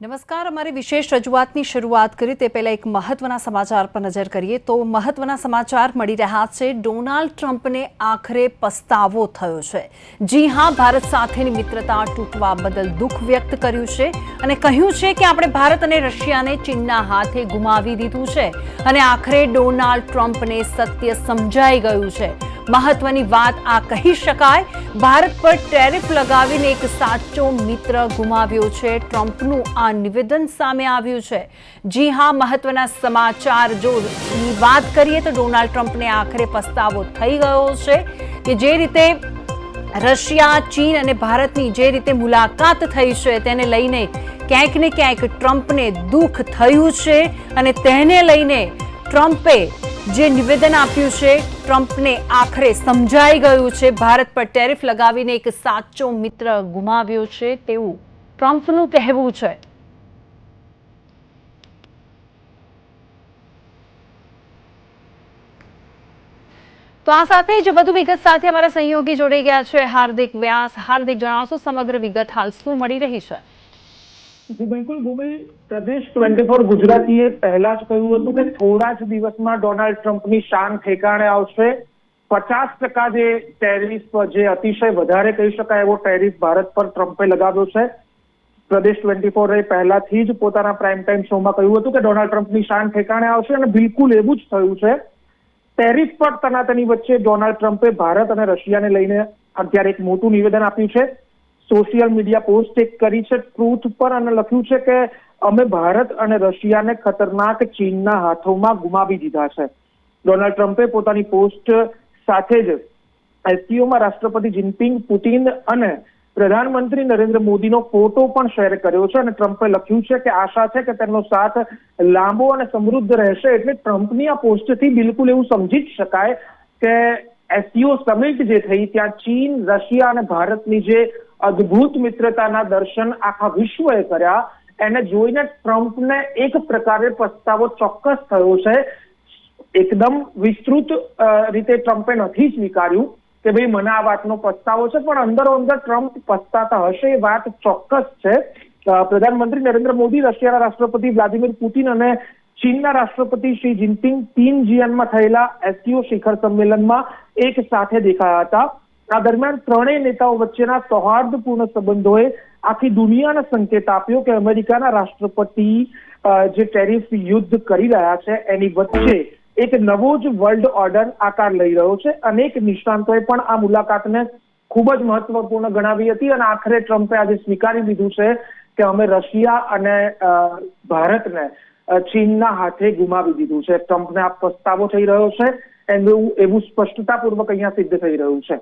નમસ્કાર. અમારી વિશેષ રજૂઆતની શરૂઆત કરી તે પહેલાં એક મહત્વના સમાચાર પર નજર કરીએ તો મહત્વના સમાચાર મળી રહ્યા છે. ડોનાલ્ડ ટ્રમ્પને આખરે પસ્તાવો થયો છે. જી હા, ભારત સાથેની મિત્રતા તૂટવા બદલ દુઃખ વ્યક્ત કર્યું છે અને કહ્યું છે કે આપણે ભારત અને રશિયાને ચીનના હાથે ગુમાવી દીધું છે અને આખરે ડોનાલ્ડ ટ્રમ્પને સત્ય સમજાઈ ગયું છે. મહત્વની વાત આ કહી શકાય. ભારત પર ટેરિફ લગાવીને એક સાચો મિત્ર ગુમાવ્યો છે. ટ્રમ્પનું આ નિવેદન સામે આવ્યું છે. જી હા, મહત્વના સમાચાર જો વાત કરીએ તો ડોનાલ્ડ ટ્રમ્પને આખરે પસ્તાવો થઈ ગયો છે કે જે રીતે રશિયા, ચીન અને ભારતની જે રીતે મુલાકાત થઈ છે તેને લઈને ક્યાંક ને ક્યાંક ટ્રમ્પને દુઃખ થયું છે અને તેને લઈને ટ્રમ્પે જે નિવેદન આપ્યું છે ટ્રમ્પને આખરે સમજાઈ ગયું છે. ભારત પર ટેરિફ લગાવીને એક સાચો મિત્ર ગુમાવ્યો છે તેવું ટ્રમ્પનું કહેવું છે. તો આ સાથે જ વધુ વિગત સાથે અમારા સહયોગી જોડાઈ ગયા છે. હાર્દિક વ્યાસ, હાર્દિક જણાવશો, સમગ્ર વિગત હાલ શું મળી રહી છે? બિલકુલ ભૂમિ પ્રદેશ ટ્વેન્ટી ફોર ગુજરાતીએ પહેલા જ કહ્યું હતું કે થોડા જ દિવસમાં ડોનાલ્ડ ટ્રમ્પની શાન ઠેકાણે આવશે. પચાસ ટકા જે ટેરિફ જે અતિશય વધારે કહી શકાય એવો ટેરિફ ભારત પર ટ્રમ્પે લગાવ્યો છે. પ્રદેશ ટ્વેન્ટી ફોરે પહેલાથી જ પોતાના પ્રાઇમ ટાઈમ શોમાં કહ્યું હતું કે ડોનાલ્ડ ટ્રમ્પની શાન ઠેકાણે આવશે અને બિલકુલ એવું જ થયું છે. ટેરિફ પર તનાતની વચ્ચે ડોનાલ્ડ ટ્રમ્પે ભારત અને રશિયાને લઈને અત્યારે એક મોટું નિવેદન આપ્યું છે. સોશિયલ મીડિયા પોસ્ટ એક કરી છે ટ્રુથ પર અને લખ્યું છે કે અમે ભારત અને રશિયાને ખતરનાક ચીનના હાથોમાં ગુમાવી દીધા છે. ડોનાલ્ડ ટ્રમ્પે પોતાની પોસ્ટ સાથે જ એસસીઓમાં રાષ્ટ્રપતિ જિનપિંગ પુતિન અને પ્રધાનમંત્રી નરેન્દ્ર મોદીનો ફોટો પણ શેર કર્યો છે અને ટ્રમ્પે લખ્યું છે કે આશા છે કે તેમનો સાથ લાંબો અને સમૃદ્ધ રહેશે એટલે ટ્રમ્પની આ પોસ્ટથી બિલકુલ એવું સમજી જ શકાય કે એસસીઓ સમિટ જે થઈ ત્યાં ચીન, રશિયા અને ભારતની જે અદ્ભુત મિત્રતાના દર્શન આખા વિશ્વએ કર્યા. એને જોઈને ટ્રમ્પને એક પ્રકારે પસ્તાવો ચોક્કસ થયો છે. એકદમ વિસ્તૃત રીતે ટ્રમ્પે નથી સ્વીકાર્યું કે ભાઈ મને આ વાતનો પસ્તાવો છે, પણ અંદરો અંદર ટ્રમ્પ પસ્તાતા હશે એ વાત ચોક્કસ છે. પ્રધાનમંત્રી નરેન્દ્ર મોદી રશિયાના રાષ્ટ્રપતિ વ્લાદિમીર પુતિન અને ચીનના રાષ્ટ્રપતિ શી જિનપિંગ તીન જીયાનમાં થયેલા એસસીઓ શિખર સંમેલનમાં એક સાથે દેખાયા હતા. આ દરમિયાન ત્રણેય નેતાઓ વચ્ચેના સૌહાર્દપૂર્ણ સંબંધોએ આખી દુનિયાને સંકેત આપ્યો કે અમેરિકાના રાષ્ટ્રપતિ જે ટેરિફ યુદ્ધ કરી રહ્યા છે, એની વચ્ચે એક નવો જ વર્લ્ડ ઓર્ડર આકાર લઈ રહ્યો છે. અનેક નિષ્ણાંતોએ પણ આ મુલાકાતને ખૂબ જ મહત્વપૂર્ણ ગણાવી હતી અને આખરે ટ્રમ્પે આજે સ્વીકારી લીધું છે કે અમે રશિયા અને ભારતને ચીનના હાથે ગુમાવી દીધું છે. ટ્રમ્પને આ પસ્તાવો થઈ રહ્યો છે. એનું, એવું સ્પષ્ટતાપૂર્વક અહીંયા સિદ્ધ થઈ રહ્યું છે.